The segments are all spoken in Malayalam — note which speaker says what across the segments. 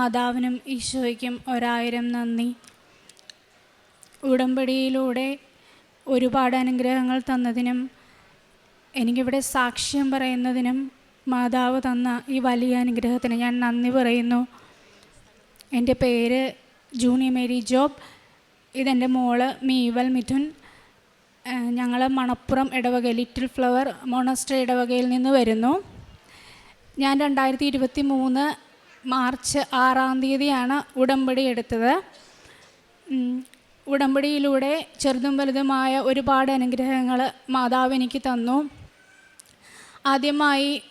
Speaker 1: മാതാവിനും ഈശോയ്ക്കും ഒരായിരം നന്ദി. ഉടമ്പടിയിലൂടെ ഒരുപാട് അനുഗ്രഹങ്ങൾ തന്നതിനും എനിക്കിവിടെ സാക്ഷ്യം പറയുന്നതിനും മാതാവ് തന്ന ഈ വലിയ അനുഗ്രഹത്തിന് ഞാൻ നന്ദി പറയുന്നു. എന്റെ പേര് ജൂനി മേരി ജോബ്. ഇതെന്റെ മോൾ മീവൽ മിഥുൻ. ഞങ്ങൾ മണപ്പുറം ഇടവക ലിറ്റിൽ ഫ്ലവർ മോണസ്റ്റർ ഇടവകയിൽ നിന്ന് വരുന്നു. ഞാൻ രണ്ടായിരത്തി ഇരുപത്തി മൂന്ന് മാർച്ച് ആറാം തീയതിയാണ് ഉടമ്പടി എടുത്തത്. ഉടമ്പടിയിലൂടെ ചെറുതും വലുതുമായ ഒരുപാട് അനുഗ്രഹങ്ങൾ മാതാവ് എനിക്ക് തന്നു. ആദ്യമായി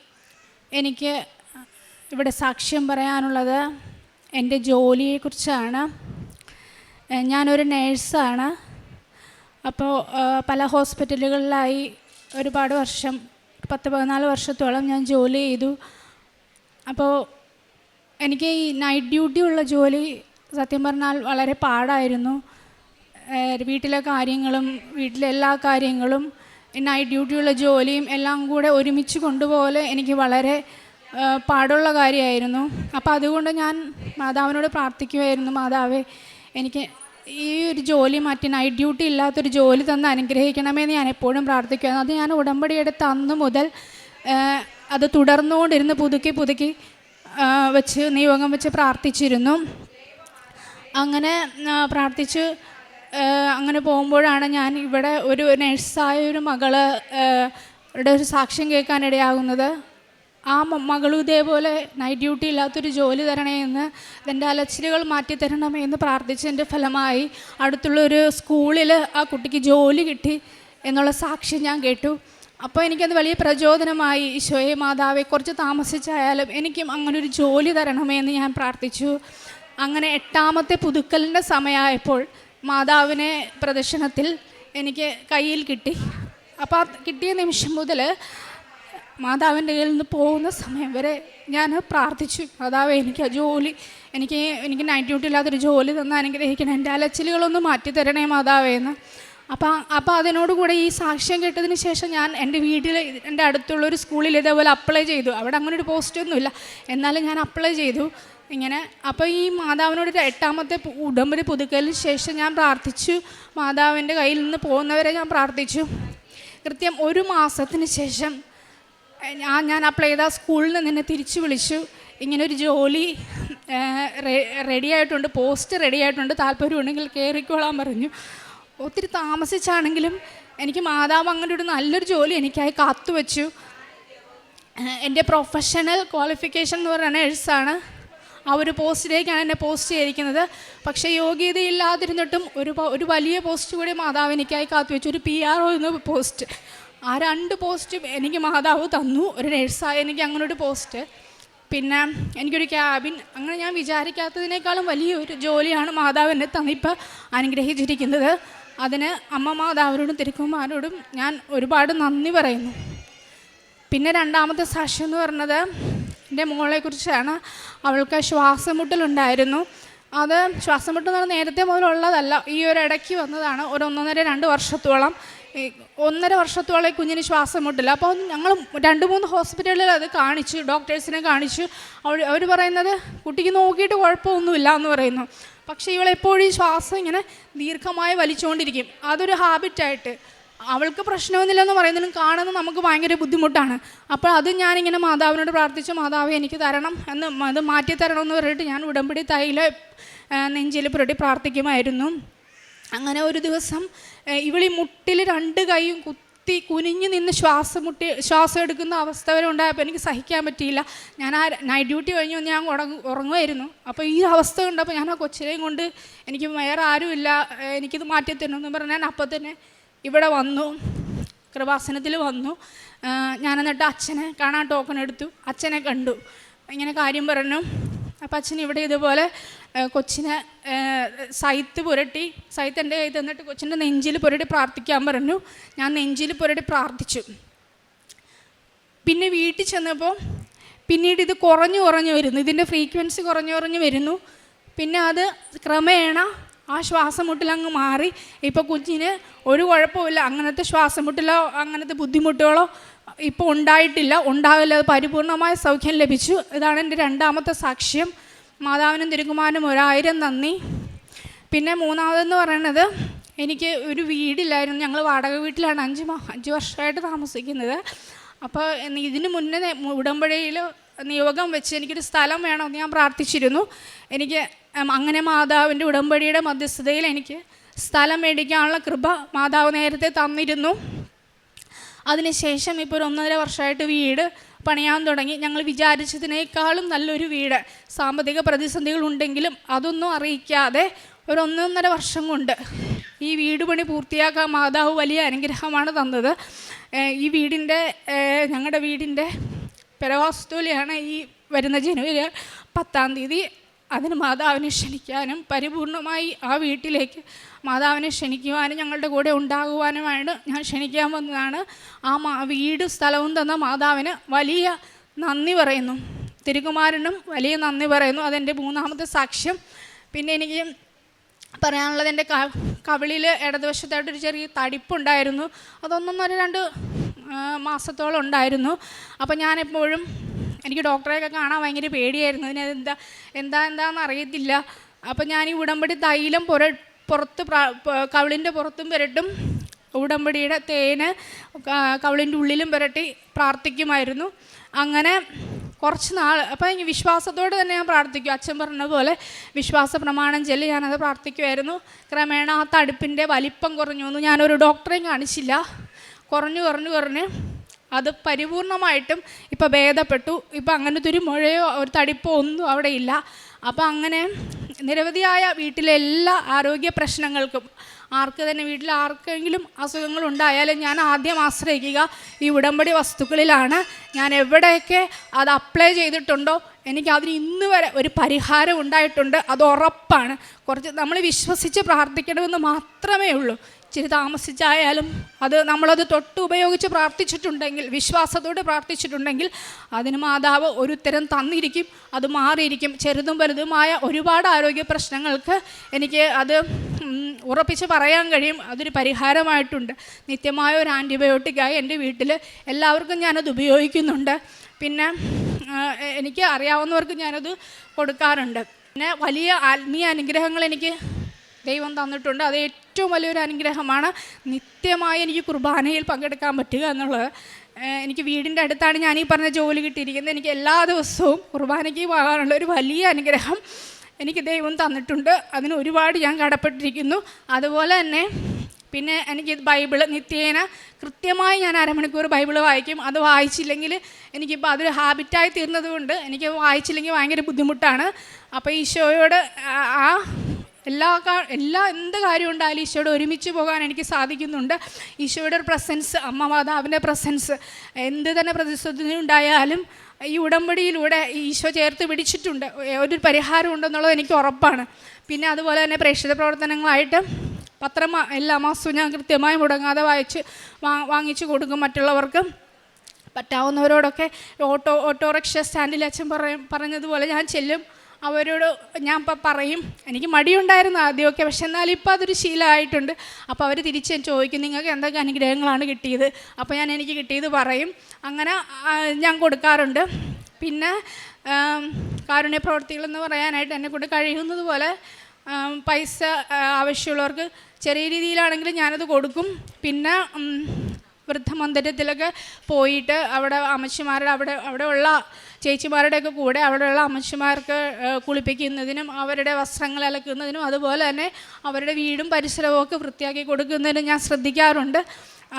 Speaker 1: എനിക്ക് ഇവിടെ സാക്ഷ്യം പറയാനുള്ളത് എന്റെ ജോലിയെക്കുറിച്ചാണ്. ഞാനൊരു നേഴ്സാണ്. അപ്പോൾ പല ഹോസ്പിറ്റലുകളിലായി ഒരുപാട് വർഷം പത്ത് പതിനാല് വർഷത്തോളം ഞാൻ ജോലി ചെയ്തു. അപ്പോൾ എനിക്ക് ഈ നൈറ്റ് ഡ്യൂട്ടി ഉള്ള ജോലി സത്യം പറഞ്ഞാൽ വളരെ പാടായിരുന്നു. വീട്ടിലെ കാര്യങ്ങളും വീട്ടിലെ എല്ലാ കാര്യങ്ങളും നൈറ്റ് ഡ്യൂട്ടിയുള്ള ജോലിയും എല്ലാം കൂടെ ഒരുമിച്ച് കൊണ്ടുപോലെ എനിക്ക് വളരെ പാടുള്ള കാര്യമായിരുന്നു. അപ്പോൾ അതുകൊണ്ട് ഞാൻ മാതാവിനോട് പ്രാർത്ഥിക്കുമായിരുന്നു മാതാവേ എനിക്ക് ഈ ഒരു ജോലി മാറ്റി നൈറ്റ് ഡ്യൂട്ടി ഇല്ലാത്തൊരു ജോലി തന്ന് അനുഗ്രഹിക്കണമെന്ന് ഞാൻ എപ്പോഴും പ്രാർത്ഥിക്കുമായിരുന്നു അത് ഞാൻ ഉടമ്പടി എടുത്ത അന്ന് മുതൽ അത് തുടർന്നുകൊണ്ടിരുന്ന് പുതുക്കി പുതുക്കി വെച്ച് നിയോഗം വെച്ച് പ്രാർത്ഥിച്ചിരുന്നു. അങ്ങനെ പ്രാർത്ഥിച്ച്. അങ്ങനെ പോകുമ്പോഴാണ് ഞാൻ ഇവിടെ ഒരു നേഴ്സായ ഒരു മകൾ ഒരു സാക്ഷ്യം കേൾക്കാനിടയാകുന്നത് ആ മകളും ഇതേപോലെ നൈറ്റ് ഡ്യൂട്ടി ഇല്ലാത്തൊരു ജോലി തരണേ എന്ന് എന്റെ അലച്ചിലുകൾ മാറ്റി തരണമേ എന്ന് പ്രാർത്ഥിച്ചതിന്റെ ഫലമായി അടുത്തുള്ള ഒരു സ്കൂളിൽ ആ കുട്ടിക്ക് ജോലി കിട്ടി എന്നുള്ള സാക്ഷ്യം ഞാൻ കേട്ടു. അപ്പോൾ എനിക്കത് വലിയ പ്രചോദനമായി. ഈശോയെ മാതാവെ കുറച്ച് താമസിച്ചായാലും എനിക്കും അങ്ങനൊരു ജോലി തരണമേ എന്ന് ഞാൻ പ്രാർത്ഥിച്ചു. അങ്ങനെ എട്ടാമത്തെ പുതുക്കലിന്റെ സമയമായപ്പോൾ മാതാവിനെ പ്രദർശനത്തിൽ എനിക്ക് കയ്യിൽ കിട്ടി. അപ്പോൾ കിട്ടിയ നിമിഷം മുതൽ മാതാവിന്റെ കയ്യിൽ നിന്ന് പോകുന്ന സമയം വരെ ഞാൻ പ്രാർത്ഥിച്ചു. മാതാവ് എനിക്ക് ആ ജോലി എനിക്ക് എനിക്ക് നൈറ്റ് ഡ്യൂട്ടി ഇല്ലാത്തൊരു ജോലി തന്ന് അനുഗ്രഹിക്കണം. എന്റെ അലച്ചിലുകളൊന്ന് മാറ്റി തരണേ മാതാവേ എന്ന് അപ്പം അപ്പോൾ അതിനോടുകൂടെ ഈ സാക്ഷ്യം കേട്ടതിന് ശേഷം ഞാൻ എന്റെ വീട്ടിൽ എന്റെ അടുത്തുള്ള ഒരു സ്കൂളിൽ ഇതേപോലെ അപ്ലൈ ചെയ്തു. അവിടെ അങ്ങനെ ഒരു പോസ്റ്റൊന്നുമില്ല എന്നാലും ഞാൻ അപ്ലൈ ചെയ്തു. ഇങ്ങനെ അപ്പോൾ ഈ മാതാവിനോട് എട്ടാമത്തെ ഉടമ്പടി പുതുക്കലിന് ശേഷം ഞാൻ പ്രാർത്ഥിച്ചു. മാതാവിന്റെ കയ്യിൽ നിന്ന് പോകുന്നവരെ ഞാൻ പ്രാർത്ഥിച്ചു. കൃത്യം ഒരു മാസത്തിന് ശേഷം ഞാൻ ഞാൻ അപ്ലൈ ചെയ്ത സ്കൂളിൽ നിന്ന് എന്നെ തിരിച്ചു വിളിച്ചു. ഇങ്ങനെ ഒരു ജോലി റെഡി ആയിട്ടുണ്ട്. പോസ്റ്റ് റെഡി ആയിട്ടുണ്ട്. താല്പര്യമുണ്ടെങ്കിൽ കയറിക്കോളാൻ പറഞ്ഞു. ഒത്തിരി താമസിച്ചാണെങ്കിലും എനിക്ക് മാതാവ് അങ്ങനെ ഒരു നല്ലൊരു ജോലി എനിക്കായി കാത്തുവച്ചു എന്റെ പ്രൊഫഷണൽ ക്വാളിഫിക്കേഷൻ എന്ന് പറയുന്ന നേഴ്സാണ് ആ ഒരു പോസ്റ്റിലേക്കാണ് എന്നെ പോസ്റ്റ് ചെയ്തിരിക്കുന്നത്. പക്ഷേ യോഗ്യതയില്ലാതിരുന്നിട്ടും ഒരു ഒരു വലിയ പോസ്റ്റ് കൂടി മാതാവ് എനിക്കായി കാത്തുവെച്ചു ഒരു പി ആർ ഒ എന്ന പോസ്റ്റ് ആ രണ്ട് പോസ്റ്റും എനിക്ക് മാതാവ് തന്നു. ഒരു നേഴ്സായ എനിക്ക് അങ്ങനെ ഒരു പോസ്റ്റ് പിന്നെ എനിക്കൊരു ക്യാബിൻ അങ്ങനെ ഞാൻ വിചാരിക്കാത്തതിനേക്കാളും വലിയൊരു ജോലിയാണ് മാതാവ് എന്നെ തന്നിപ്പോൾ അനുഗ്രഹിച്ചിരിക്കുന്നത്. അതിന് അമ്മ മാതാവിനോടും തിരുക്കുമാരോടും ഞാൻ ഒരുപാട് നന്ദി പറയുന്നു. പിന്നെ രണ്ടാമത്തെ സാക്ഷ്യം എന്ന് പറഞ്ഞത് എന്റെ മോളെക്കുറിച്ചാണ്. അവൾക്ക് ശ്വാസമുട്ടലുണ്ടായിരുന്നു. അത് ശ്വാസമുട്ടൽ എന്ന് പറഞ്ഞാൽ നേരത്തെ മുതലുള്ളതല്ല ഈ ഒരു ഇടയ്ക്ക് വന്നതാണ്. ഒരു ഒന്നൊന്നര രണ്ട് വർഷത്തോളം. ഒന്നര വർഷത്തോളം കുഞ്ഞിന് ശ്വാസം മുട്ടില്ല അപ്പോൾ ഞങ്ങൾ രണ്ട് മൂന്ന് ഹോസ്പിറ്റലിൽ അത് കാണിച്ചു ഡോക്ടേഴ്സിനെ കാണിച്ചു. അവർ അവർ പറയുന്നത് കുട്ടിക്ക് നോക്കിയിട്ട് കുഴപ്പമൊന്നുമില്ല എന്ന് പറയുന്നു. പക്ഷേ ഇവൾ എപ്പോഴും ശ്വാസം ഇങ്ങനെ ദീർഘമായി വലിച്ചുകൊണ്ടിരിക്കും. അതൊരു ഹാബിറ്റായിട്ട് അവൾക്ക് പ്രശ്നമൊന്നുമില്ലെന്ന് പറയുന്നതിനും കാണുന്നത് നമുക്ക് ഭയങ്കര ബുദ്ധിമുട്ടാണ്. അപ്പോൾ അത് ഞാനിങ്ങനെ മാതാവിനോട് പ്രാർത്ഥിച്ചു മാതാവ് എനിക്ക് തരണം എന്ന് അത് മാറ്റി തരണം എന്ന് പറഞ്ഞിട്ട് ഞാൻ ഉടമ്പടി തൈല നെഞ്ചിൽ പുരട്ടി പ്രാർത്ഥിക്കുമായിരുന്നു. അങ്ങനെ ഒരു ദിവസം ഇവളീ മുട്ടിൽ രണ്ട് കൈയും കുത്തി കുനിഞ്ഞു നിന്ന് ശ്വാസം മുട്ടി ശ്വാസം എടുക്കുന്ന അവസ്ഥ വരെ ഉണ്ടായപ്പോൾ എനിക്ക് സഹിക്കാൻ പറ്റിയില്ല. ഞാൻ ആ നൈറ്റ് ഡ്യൂട്ടി കഴിഞ്ഞ് വന്ന് ഞാൻ ഉറങ്ങ ഉറങ്ങുമായിരുന്നു അപ്പോൾ ഈ അവസ്ഥ കണ്ടപ്പോൾ ഞാൻ ആ കൊച്ചിനെയും കൊണ്ട് എനിക്ക് വേറെ ആരുമില്ല എനിക്കിത് മാറ്റി തരണമെന്ന് പറഞ്ഞ് ഞാൻ അപ്പം തന്നെ ഇവിടെ വന്നു കൃപാസനത്തിൽ വന്നു. ഞാൻ എന്നിട്ട് അച്ഛനെ കാണാൻ ടോക്കൺ എടുത്തു. അച്ഛനെ കണ്ടു. ഇങ്ങനെ കാര്യം പറഞ്ഞു. അപ്പം അച്ഛൻ ഇവിടെ ഇതുപോലെ കൊച്ചിനെ സൈത്ത് പുരട്ടി സൈത്ത് എന്റെ കയ്യിൽ തന്നിട്ട് കൊച്ചിന്റെ നെഞ്ചിൽ പുരട്ടി പ്രാർത്ഥിക്കാൻ പറഞ്ഞു. ഞാൻ നെഞ്ചിൽ പുരട്ടി പ്രാർത്ഥിച്ചു. പിന്നെ വീട്ടിൽ ചെന്നപ്പോൾ പിന്നീട് ഇത് കുറഞ്ഞു കുറഞ്ഞു വരുന്നു. ഇതിന്റെ ഫ്രീക്വൻസി കുറഞ്ഞു കുറഞ്ഞു വരുന്നു. പിന്നെ അത് ക്രമേണ ആ ശ്വാസം മുട്ടലങ്ങ് മാറി. ഇപ്പോൾ കുഞ്ഞിന് ഒരു കുഴപ്പമില്ല അങ്ങനത്തെ ശ്വാസം മുട്ടലോ അങ്ങനത്തെ ബുദ്ധിമുട്ടുകളോ ഇപ്പോൾ ഉണ്ടായിട്ടില്ല. ഉണ്ടാവില്ല. പരിപൂർണമായ സൗഖ്യം ലഭിച്ചു. ഇതാണ് എന്റെ രണ്ടാമത്തെ സാക്ഷ്യം. മാതാവിനും തിരുകുമാരനും ഒരായിരം നന്ദി. പിന്നെ മൂന്നാമതെന്ന് പറയുന്നത് എനിക്ക് ഒരു വീടില്ലായിരുന്നു. ഞങ്ങൾ വാടക വീട്ടിലാണ് അഞ്ച് അഞ്ച് വർഷമായിട്ട് താമസിക്കുന്നത്. അപ്പോൾ ഇതിന് മുന്നേ ഉടമ്പഴയിൽ നിയോഗം വെച്ച് എനിക്കൊരു സ്ഥലം വേണമെന്ന് ഞാൻ പ്രാർത്ഥിച്ചിരുന്നു. എനിക്ക് അങ്ങനെ മാതാവിന്റെ ഉടമ്പടിയുടെ മധ്യസ്ഥതയിൽ എനിക്ക് സ്ഥലം മേടിക്കാനുള്ള കൃപ മാതാവ് നേരത്തെ തന്നിരുന്നു. അതിനുശേഷം ഇപ്പോൾ ഒരു ഒന്നര വർഷമായിട്ട് വീട് പണിയാൻ തുടങ്ങി. ഞങ്ങൾ വിചാരിച്ചതിനേക്കാളും നല്ലൊരു വീട്. സാമ്പത്തിക പ്രതിസന്ധികൾ ഉണ്ടെങ്കിലും അതൊന്നും അറിയിക്കാതെ ഒരു ഒന്നൊന്നര വർഷം കൊണ്ട് ഈ വീട് പണി പൂർത്തിയാക്കാൻ മാതാവ് വലിയ അനുഗ്രഹമാണ് തന്നത്. ഈ വീടിന്റെ ഞങ്ങളുടെ വീടിന്റെ പെരവാസ്തുലിയാണ് ഈ വരുന്ന ജനുവരി പത്താം തീയതി അതിന് മാതാവിനെ ക്ഷണിക്കാനും പരിപൂർണമായി ആ വീട്ടിലേക്ക് മാതാവിനെ ക്ഷണിക്കുവാനും ഞങ്ങളുടെ കൂടെ ഉണ്ടാകുവാനുമാണ് ഞാൻ ക്ഷണിക്കാൻ വന്നതാണ്. ആ മാ വീട് സ്ഥലവും തന്ന മാതാവിന് വലിയ നന്ദി പറയുന്നു. തിരുകുമാരനും വലിയ നന്ദി പറയുന്നു. അതെന്റെ മൂന്നാമത്തെ സാക്ഷ്യം. പിന്നെ എനിക്ക് പറയാനുള്ളത് എന്റെ കവിളിൽ ഇടതുവശത്തായിട്ടൊരു ചെറിയ തടിപ്പുണ്ടായിരുന്നു. അതൊന്നൊന്നര രണ്ട് മാസത്തോളം ഉണ്ടായിരുന്നു. അപ്പോൾ ഞാനെപ്പോഴും എനിക്ക് ഡോക്ടറെയൊക്കെ കാണാൻ ഭയങ്കര പേടിയായിരുന്നു. അതിന് എന്താ എന്താ എന്താണെന്ന് അറിയത്തില്ല. അപ്പം ഞാൻ ഈ ഉടമ്പടി തൈലം പുര പുറത്ത് കവിളിന്റെ പുറത്തും പുരട്ടും ഉടമ്പടിയുടെ തേന് കവിളിന്റെ ഉള്ളിലും പുരട്ടി പ്രാർത്ഥിക്കുമായിരുന്നു. അങ്ങനെ കുറച്ച് നാൾ അപ്പോൾ എനിക്ക് വിശ്വാസത്തോടെ തന്നെ ഞാൻ പ്രാർത്ഥിക്കും. അച്ഛൻ പറഞ്ഞ പോലെ വിശ്വാസ പ്രമാണം ചൊല്ലി ഞാനത് പ്രാർത്ഥിക്കുമായിരുന്നു. ക്രമേണ ആ തടുപ്പിന്റെ വലിപ്പം കുറഞ്ഞു വന്നു. ഞാനൊരു ഡോക്ടറെയും കാണിച്ചില്ല. കുറഞ്ഞു കുറഞ്ഞു കുറഞ്ഞ് അത് പരിപൂർണമായിട്ടും ഇപ്പോൾ ഭേദപ്പെട്ടു. ഇപ്പോൾ അങ്ങനത്തെ ഒരു മുഴയോ ഒരു തടിപ്പോ ഒന്നും അവിടെ ഇല്ല. അപ്പോൾ അങ്ങനെ നിരവധിയായ വീട്ടിലെ എല്ലാ ആരോഗ്യ പ്രശ്നങ്ങൾക്കും ആർക്ക് തന്നെ വീട്ടിൽ ആർക്കെങ്കിലും അസുഖങ്ങൾ ഉണ്ടായാലും ഞാൻ ആദ്യം ആശ്രയിക്കുക ഈ ഉടമ്പടി വസ്തുക്കളിലാണ്. ഞാൻ എവിടെയൊക്കെ അത് അപ്ലൈ ചെയ്തിട്ടുണ്ടോ എനിക്ക് അതിന് ഇന്ന് വരെ ഒരു പരിഹാരം ഉണ്ടായിട്ടുണ്ട്. അത് ഉറപ്പാണ്. കുറച്ച് നമ്മൾ വിശ്വസിച്ച് പ്രാർത്ഥിക്കണമെന്ന് മാത്രമേ ഉള്ളൂ. ഇച്ചിരി താമസിച്ചായാലും അത് നമ്മളത് തൊട്ട് ഉപയോഗിച്ച് പ്രാർത്ഥിച്ചിട്ടുണ്ടെങ്കിൽ വിശ്വാസത്തോടെ പ്രാർത്ഥിച്ചിട്ടുണ്ടെങ്കിൽ അതിന് മാതാവ് ഒരു ഉത്തരം തന്നിരിക്കും അത് മാറിയിരിക്കും. ചെറുതും വലുതുമായ ഒരുപാട് ആരോഗ്യ പ്രശ്നങ്ങൾക്ക് എനിക്ക് അത് ഉറപ്പിച്ച് പറയാൻ കഴിയും. അതൊരു പരിഹാരമായിട്ടുണ്ട്. നിത്യമായ ഒരു ആന്റിബയോട്ടിക്കായി എന്റെ വീട്ടിൽ എല്ലാവർക്കും ഞാനത് ഉപയോഗിക്കുന്നുണ്ട്. പിന്നെ എനിക്ക് അറിയാവുന്നവർക്ക് ഞാനത് കൊടുക്കാറുണ്ട്. പിന്നെ വലിയ ആത്മീയ അനുഗ്രഹങ്ങൾ എനിക്ക് ദൈവം തന്നിട്ടുണ്ട്. അത് ഏറ്റവും വലിയൊരു അനുഗ്രഹമാണ് നിത്യമായി എനിക്ക് കുർബാനയിൽ പങ്കെടുക്കാൻ പറ്റുക എന്നുള്ളത്. എനിക്ക് വീടിന്റെ അടുത്താണ് ഞാൻ ഈ പറഞ്ഞ ജോലി കിട്ടിയിരിക്കുന്നത്. എനിക്ക് എല്ലാ ദിവസവും കുർബാനയ്ക്ക് പോകാനുള്ള ഒരു വലിയ അനുഗ്രഹം എനിക്ക് ദൈവം തന്നിട്ടുണ്ട്. അതിന് ഒരുപാട് ഞാൻ കടപ്പെട്ടിരിക്കുന്നു. അതുപോലെ തന്നെ പിന്നെ എനിക്ക് ബൈബിൾ നിത്യേന കൃത്യമായി ഞാൻ അരമണിക്കൂർ ബൈബിൾ വായിക്കും. അത് വായിച്ചില്ലെങ്കിൽ എനിക്കിപ്പോൾ അതൊരു ഹാബിറ്റായി തീർന്നതുകൊണ്ട് എനിക്ക് വായിച്ചില്ലെങ്കിൽ ഭയങ്കര ബുദ്ധിമുട്ടാണ്. അപ്പോൾ ഈശോയോട് ആ- എല്ലാ എല്ലാ എന്ത് കാര്യം ഉണ്ടായാലും ഈശോയോട് ഒരുമിച്ച് പോകാൻ എനിക്ക് സാധിക്കുന്നുണ്ട്. ഈശോയുടെ പ്രസൻസ് അമ്മ മാതാവിന്റെ പ്രസൻസ് എന്ത് തന്നെ പ്രതിസന്ധി ഉണ്ടായാലും ഈ ഉടമ്പടിയിലൂടെ ഈശോ ചേർത്ത് പിടിച്ചിട്ടുണ്ട്. ഒരു പരിഹാരം ഉണ്ടെന്നുള്ളത് എനിക്ക് ഉറപ്പാണ്. പിന്നെ അതുപോലെ തന്നെ പ്രേക്ഷിത പ്രവർത്തനങ്ങളായിട്ട് പത്രം എല്ലാ മാസവും ഞാൻ കൃത്യമായി മുടങ്ങാതെ വായിച്ച് വാങ്ങിച്ചു കൊടുക്കും മറ്റുള്ളവർക്ക്. പറ്റാവുന്നവരോടൊക്കെ ഓട്ടോ ഓട്ടോറിക്ഷ സ്റ്റാൻഡിൽ അച്ഛൻ പറയും പറഞ്ഞതുപോലെ ഞാൻ ചെല്ലും. അവരോട് ഞാൻ ഇപ്പം പറയും എനിക്ക് മടിയുണ്ടായിരുന്നു ആദ്യമൊക്കെ പക്ഷെ എന്നാലും ഇപ്പോൾ അതൊരു ശീലമായിട്ടുണ്ട്. അപ്പോൾ അവർ തിരിച്ച് ചോദിക്കും നിങ്ങൾക്ക് എന്തൊക്കെ അനുഗ്രഹങ്ങളാണ് കിട്ടിയത്? അപ്പോൾ ഞാൻ എനിക്ക് കിട്ടിയത് പറയും. അങ്ങനെ ഞാൻ കൊടുക്കാറുണ്ട്. പിന്നെ ആം, കാരുണ്യ പ്രവർത്തികളെന്ന് പറയാനായിട്ട് എന്നെ കൊണ്ട് കഴിയുന്നത് പോലെ പൈസ ആവശ്യമുള്ളവർക്ക് ചെറിയ രീതിയിലാണെങ്കിലും ഞാനത് കൊടുക്കും. പിന്നെ വൃദ്ധമന്ദിരത്തിലൊക്കെ പോയിട്ട് അവിടെ അമ്മച്ചിമാരുടെ അവിടെ അവിടെ അവിടെയുള്ള ചേച്ചിമാരുടെയൊക്കെ കൂടെ അവിടെയുള്ള അമ്മച്ചിമാർക്ക് കുളിപ്പിക്കുന്നതിനും അവരുടെ വസ്ത്രങ്ങൾ അലക്കുന്നതിനും അതുപോലെ തന്നെ അവരുടെ വീടും പരിസരവും ഒക്കെ വൃത്തിയാക്കി കൊടുക്കുന്നതിനും ഞാൻ ശ്രദ്ധിക്കാറുണ്ട്.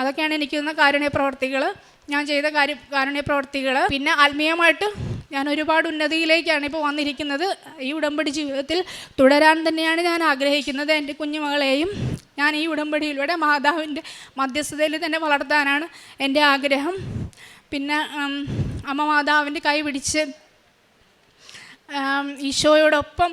Speaker 1: അതൊക്കെയാണ് എനിക്കുന്ന കാരുണ്യ പ്രവർത്തികൾ ഞാൻ ചെയ്ത കാര്യ കാരുണ്യ പ്രവർത്തികൾ പിന്നെ ആത്മീയമായിട്ട് ഞാൻ ഒരുപാട് ഉന്നതിയിലേക്കാണ് ഇപ്പോൾ വന്നിരിക്കുന്നത്. ഈ ഉടമ്പടി ജീവിതത്തിൽ തുടരാൻ തന്നെയാണ് ഞാൻ ആഗ്രഹിക്കുന്നത്. എന്റെ കുഞ്ഞുമകളെയും ഞാൻ ഈ ഉടമ്പടിയിലൂടെ മാതാവിന്റെ മധ്യസ്ഥതയിൽ തന്നെ വളർത്താനാണ് എന്റെ ആഗ്രഹം. പിന്നെ അമ്മ മാതാവിന്റെ കൈ പിടിച്ച് ഈശോയോടൊപ്പം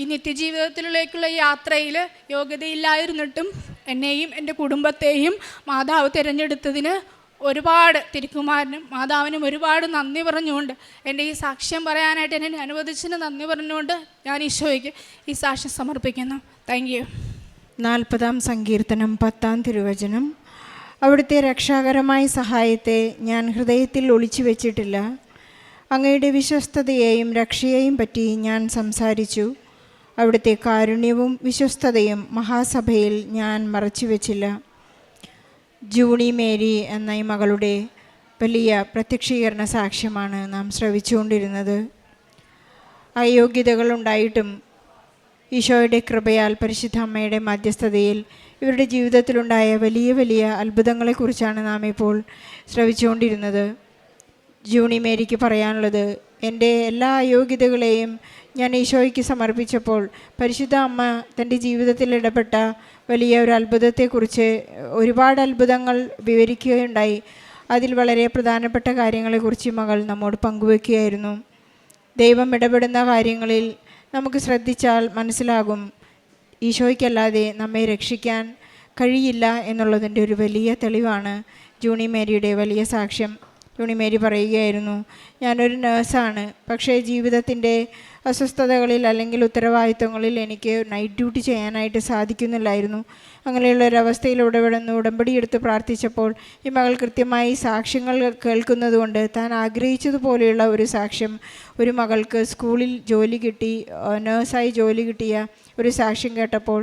Speaker 1: ഈ നിത്യജീവിതത്തിലേക്കുള്ള യാത്രയിൽ യോഗ്യതയില്ലായിരുന്നിട്ടും എന്നെയും എന്റെ കുടുംബത്തെയും മാതാവ് തിരഞ്ഞെടുത്തതിന് ഒരുപാട് തിരുക്കുമാരനും മാതാവിനും ഒരുപാട് നന്ദി പറഞ്ഞുകൊണ്ട് എന്റെ ഈ സാക്ഷ്യം പറയാനായിട്ട് എന്നെ അനുവദിച്ചതിന് നന്ദി പറഞ്ഞുകൊണ്ട് ഞാൻ ഈശോയ്ക്ക് ഈ സാക്ഷ്യം സമർപ്പിക്കുന്നു. താങ്ക് യു
Speaker 2: നാൽപ്പതാം സങ്കീർത്തനം പത്താം തിരുവചനം. അവിടുത്തെ രക്ഷാകരമായ സഹായത്തെ ഞാൻ ഹൃദയത്തിൽ ഒളിച്ചു വെച്ചിട്ടില്ല. അങ്ങയുടെ വിശ്വസ്തതയെയും രക്ഷയെയും പറ്റി ഞാൻ സംസാരിച്ചു. അവിടുത്തെ കാരുണ്യവും വിശ്വസ്തതയും മഹാസഭയിൽ ഞാൻ മറച്ചുവെച്ചില്ല ജൂണി മേരി എന്ന ഈ മകളുടെ വലിയ പ്രത്യക്ഷീകരണ സാക്ഷ്യമാണ് നാം ശ്രവിച്ചുകൊണ്ടിരുന്നത്. അയോഗ്യതകളുണ്ടായിട്ടും ഈശോയുടെ കൃപയാൽ പരിശുദ്ധ അമ്മയുടെ മധ്യസ്ഥതയിൽ ഇവരുടെ ജീവിതത്തിലുണ്ടായ വലിയ വലിയ അത്ഭുതങ്ങളെക്കുറിച്ചാണ് നാം ഇപ്പോൾ ശ്രവിച്ചുകൊണ്ടിരുന്നത്. ജൂണി മേരിക്ക് പറയാനുള്ളത് എന്റെ എല്ലാ അയോഗ്യതകളെയും ഞാൻ ഈശോയ്ക്ക് സമർപ്പിച്ചപ്പോൾ പരിശുദ്ധ അമ്മ തന്റെ ജീവിതത്തിൽ ഇടപെട്ട വലിയ ഒരു അത്ഭുതത്തെക്കുറിച്ച് ഒരുപാട് അത്ഭുതങ്ങൾ വിവരിക്കുകയുണ്ടായി. അതിൽ വളരെ പ്രധാനപ്പെട്ട കാര്യങ്ങളെക്കുറിച്ച് മകൾ നമ്മോട് പങ്കുവെക്കുകയായിരുന്നു. ദൈവം ഇടപെടുന്ന കാര്യങ്ങളിൽ നമുക്ക് ശ്രദ്ധിച്ചാൽ മനസ്സിലാകും. ഈശോയ്ക്കല്ലാതെ നമ്മെ രക്ഷിക്കാൻ കഴിയില്ല എന്നുള്ളതിന്റെ ഒരു വലിയ തെളിവാണ് ജൂണി മേരിയുടെ വലിയ സാക്ഷ്യം. ജൂണി മേരി പറയുകയായിരുന്നു ഞാനൊരു നേഴ്സാണ് പക്ഷേ ജീവിതത്തിന്റെ അസ്വസ്ഥതകളിൽ അല്ലെങ്കിൽ ഉത്തരവാദിത്വങ്ങളിൽ എനിക്ക് നൈറ്റ് ഡ്യൂട്ടി ചെയ്യാനായിട്ട് സാധിക്കുന്നില്ലായിരുന്നു. അങ്ങനെയുള്ള ഒരു അവസ്ഥയിലൂടെ ഇവിടെ ഉടമ്പടി എടുത്ത് പ്രാർത്ഥിച്ചപ്പോൾ ഈ മകൾ കൃത്യമായി സാക്ഷ്യങ്ങൾ കേൾക്കുന്നതുകൊണ്ട് താൻ ആഗ്രഹിച്ചതുപോലെയുള്ള ഒരു സാക്ഷ്യം ഒരു മകൾക്ക് സ്കൂളിൽ ജോലി കിട്ടി നേഴ്സായി ജോലി കിട്ടിയ ഒരു സാക്ഷ്യം കേട്ടപ്പോൾ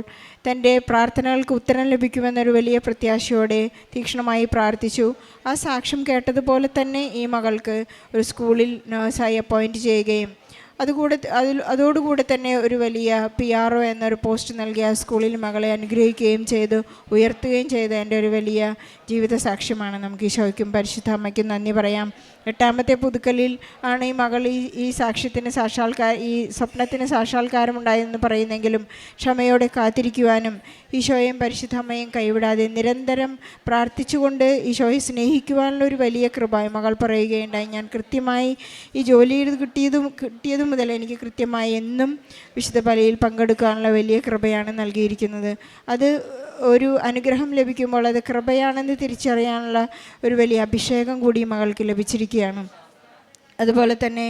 Speaker 2: തന്റെ പ്രാർത്ഥനകൾക്ക് ഉത്തരം ലഭിക്കുമെന്നൊരു വലിയ പ്രത്യാശയോടെ തീക്ഷ്ണമായി പ്രാർത്ഥിച്ചു. ആ സാക്ഷ്യം കേട്ടതുപോലെ തന്നെ ഈ മകൾക്ക് ഒരു സ്കൂളിൽ നേഴ്സായി അപ്പോയിന്റ് ചെയ്യുകയും അതുകൂടെ അതിൽ അതോടുകൂടെ തന്നെ ഒരു വലിയ പി ആർ ഒ എന്നൊരു പോസ്റ്റ് നൽകി ആ സ്കൂളിൽ മകളെ അനുഗ്രഹിക്കുകയും ചെയ്തു ഉയർത്തുകയും ചെയ്ത എന്റെ ഒരു വലിയ ജീവിത സാക്ഷ്യമാണ് നമുക്ക് ഈശോയ്ക്കും പരിശുദ്ധ അമ്മയ്ക്കും നന്ദി പറയാം. എട്ടാമത്തെ പുതുക്കലിൽ ആണ് ഈ മകൾ ഈ ഈ സാക്ഷ്യത്തിന് സാക്ഷാത്കാര ഈ സ്വപ്നത്തിന് സാക്ഷാത്കാരമുണ്ടായെന്ന് പറയുന്നെങ്കിലും ക്ഷമയോടെ കാത്തിരിക്കുവാനും ഈശോയും പരിശുദ്ധമ്മയും കൈവിടാതെ നിരന്തരം പ്രാർത്ഥിച്ചുകൊണ്ട് ഈശോയെ സ്നേഹിക്കുവാനുള്ള ഒരു വലിയ കൃപ മകൾ പറയുകയുണ്ടായി. ഞാൻ കൃത്യമായി ഈ ജോലി കിട്ടിയതും കിട്ടിയതു മുതൽ എനിക്ക് കൃത്യമായി എന്നും വിശുദ്ധ പലയിൽ പങ്കെടുക്കാനുള്ള വലിയ കൃപയാണ് നൽകിയിരിക്കുന്നത്. അത് ഒരു അനുഗ്രഹം ലഭിക്കുമ്പോൾ അത് കൃപയാണെന്ന് തിരിച്ചറിയാനുള്ള ഒരു വലിയ അഭിഷേകം കൂടി മകൾക്ക് മകൾക്ക് ലഭിച്ചിരിക്കുകയാണ് അതുപോലെ തന്നെ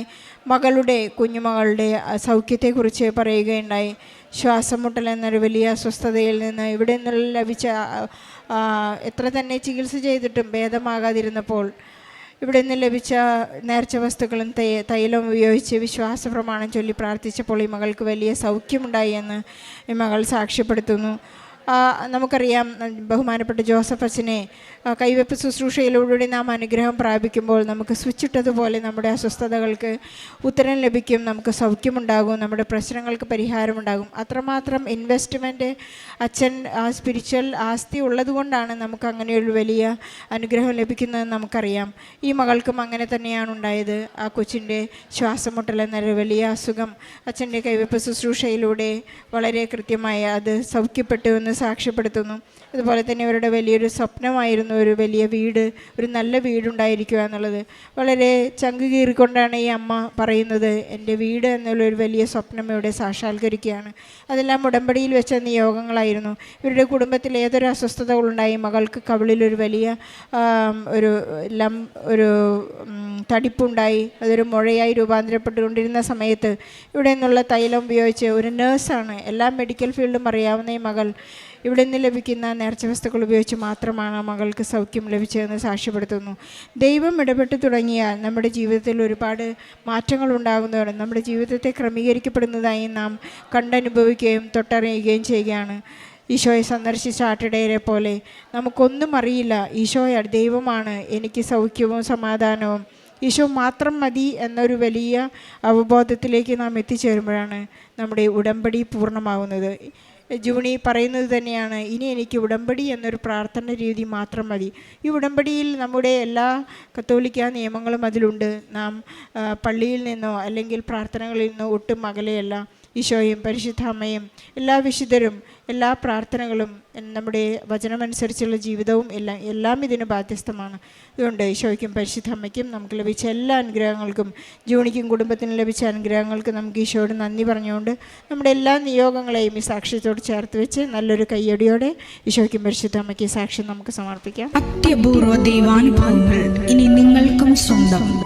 Speaker 2: മകളുടെ കുഞ്ഞുമകളുടെ സൗഖ്യത്തെക്കുറിച്ച് പറയുകയുണ്ടായി. ശ്വാസം മുട്ടൽ എന്നൊരു വലിയ അസ്വസ്ഥതയിൽ നിന്ന് ഇവിടെ നിന്നുള്ള ലഭിച്ച എത്ര തന്നെ ചികിത്സ ചെയ്തിട്ടും ഭേദമാകാതിരുന്നപ്പോൾ ഇവിടെ നിന്ന് ലഭിച്ച നേർച്ച വസ്തുക്കളും തൈ തൈലം ഉപയോഗിച്ച് വിശ്വാസ പ്രമാണം ചൊല്ലി പ്രാർത്ഥിച്ചപ്പോൾ ഈ മകൾക്ക് വലിയ സൗഖ്യമുണ്ടായി എന്ന് ഈ മകൾ സാക്ഷ്യപ്പെടുത്തുന്നു. നമുക്കറിയാം ബഹുമാനപ്പെട്ട ജോസഫ് അച്ഛനെ കൈവെപ്പ് ശുശ്രൂഷയിലൂടെ നാം അനുഗ്രഹം പ്രാപിക്കുമ്പോൾ നമുക്ക് സ്വിച്ചിട്ടതുപോലെ നമ്മുടെ അസ്വസ്ഥതകൾക്ക് ഉത്തരം ലഭിക്കും നമുക്ക് സൗഖ്യമുണ്ടാകും നമ്മുടെ പ്രശ്നങ്ങൾക്ക് പരിഹാരമുണ്ടാകും. അത്രമാത്രം ഇൻവെസ്റ്റ്മെന്റ് അച്ഛൻ സ്പിരിച്വൽ ആസ്തി ഉള്ളതുകൊണ്ടാണ് നമുക്ക് അങ്ങനെയൊരു വലിയ അനുഗ്രഹം ലഭിക്കുന്നതെന്ന് നമുക്കറിയാം. ഈ മകൾക്കും അങ്ങനെ തന്നെയാണ് ഉണ്ടായത്. ആ കൊച്ചിന്റെ ശ്വാസമുട്ടൽ എന്നൊരു വലിയ അസുഖം അച്ഛന്റെ കൈവെപ്പ് ശുശ്രൂഷയിലൂടെ വളരെ കൃത്യമായി അത് സൗഖ്യപ്പെട്ടു എന്ന് സാക്ഷ്യപ്പെടുത്തുന്നു. അതുപോലെ തന്നെ ഇവരുടെ വലിയൊരു സ്വപ്നമായിരുന്നു ഒരു വലിയ വീട് ഒരു നല്ല വീടുണ്ടായിരിക്കുക എന്നുള്ളത്. വളരെ ചങ്ക് കീറിക്കൊണ്ടാണ് ഈ അമ്മ പറയുന്നത് എന്റെ വീട് എന്നുള്ളൊരു വലിയ സ്വപ്നം ഇവിടെ സാക്ഷാത്കരിക്കുകയാണ്. അതെല്ലാം ഉടമ്പടിയിൽ വെച്ച നിയോഗങ്ങളായിരുന്നു. ഇവരുടെ കുടുംബത്തിൽ ഏതൊരു അസ്വസ്ഥതകളുണ്ടായി മകൾക്ക് കവിളിലൊരു വലിയ ഒരു ലം ഒരു തടിപ്പുണ്ടായി അതൊരു മുഴയായി രൂപാന്തരപ്പെട്ടുകൊണ്ടിരുന്ന സമയത്ത് ഇവിടെ നിന്നുള്ള തൈലം ഉപയോഗിച്ച് ഒരു നേഴ്സാണ് എല്ലാ മെഡിക്കൽ ഫീൽഡും അറിയാവുന്ന ഈ മകൾ. ഇവിടെ നിന്ന് ലഭിക്കുന്ന നേർച്ച വസ്തുക്കൾ ഉപയോഗിച്ച് മാത്രമാണ് മകൾക്ക് സൗഖ്യം ലഭിച്ചതെന്ന് സാക്ഷ്യപ്പെടുത്തുന്നു. ദൈവം ഇടപെട്ട് തുടങ്ങിയാൽ നമ്മുടെ ജീവിതത്തിൽ ഒരുപാട് മാറ്റങ്ങൾ ഉണ്ടാകുന്നതാണ്. നമ്മുടെ ജീവിതത്തെ ക്രമീകരിക്കപ്പെടുന്നതായി നാം കണ്ടനുഭവിക്കുകയും തൊട്ടറിയുകയും ചെയ്യുകയാണ്. ഈശോയെ സന്ദർശിച്ച ആട്ടിടയരെ പോലെ നമുക്കൊന്നും അറിയില്ല ഈശോയ ദൈവമാണ് എനിക്ക് സൗഖ്യവും സമാധാനവും. ഈശോ മാത്രം മതി എന്നൊരു വലിയ അവബോധത്തിലേക്ക് നാം എത്തിച്ചേരുമ്പോഴാണ് നമ്മുടെ ഉടമ്പടി പൂർണമാകുന്നത്. ജൂണി പറയുന്നത് തന്നെയാണ് ഇനി എനിക്ക് ഉടമ്പടി എന്നൊരു പ്രാർത്ഥന രീതി മാത്രം മതി. ഈ ഉടമ്പടിയിൽ നമ്മുടെ എല്ലാ കത്തോലിക്ക നിയമങ്ങളും അതിലുണ്ട്. നാം പള്ളിയിൽ നിന്നോ അല്ലെങ്കിൽ പ്രാർത്ഥനകളിൽ നിന്നോ ഒട്ടും അകലെയല്ല. ഈശോയും പരിശുദ്ധാമ്മയും എല്ലാ വിശുദ്ധരും എല്ലാ പ്രാർത്ഥനകളും നമ്മുടെ വചനമനുസരിച്ചുള്ള ജീവിതവും എല്ലാം എല്ലാം ഇതിന് ബാധ്യസ്ഥമാണ്. അതുകൊണ്ട് ഈശോയ്ക്കും പരിശുദ്ധ അമ്മയ്ക്കും നമുക്ക് ലഭിച്ച എല്ലാ അനുഗ്രഹങ്ങൾക്കും ജൂണിക്കും കുടുംബത്തിന് ലഭിച്ച അനുഗ്രഹങ്ങൾക്കും നമുക്ക് ഈശോയോട് നന്ദി പറഞ്ഞുകൊണ്ട് നമ്മുടെ എല്ലാ നിയോഗങ്ങളെയും ഈ സാക്ഷ്യത്തോട് ചേർത്ത് വെച്ച് നല്ലൊരു കയ്യടിയോടെ ഈശോയ്ക്കും പരിശുദ്ധ അമ്മയ്ക്ക് സാക്ഷ്യം നമുക്ക് സമർപ്പിക്കാം.
Speaker 3: അത്യപൂർവ ദൈവാനുഭവങ്ങൾ ഇനി നിങ്ങൾക്കും സ്വന്തം.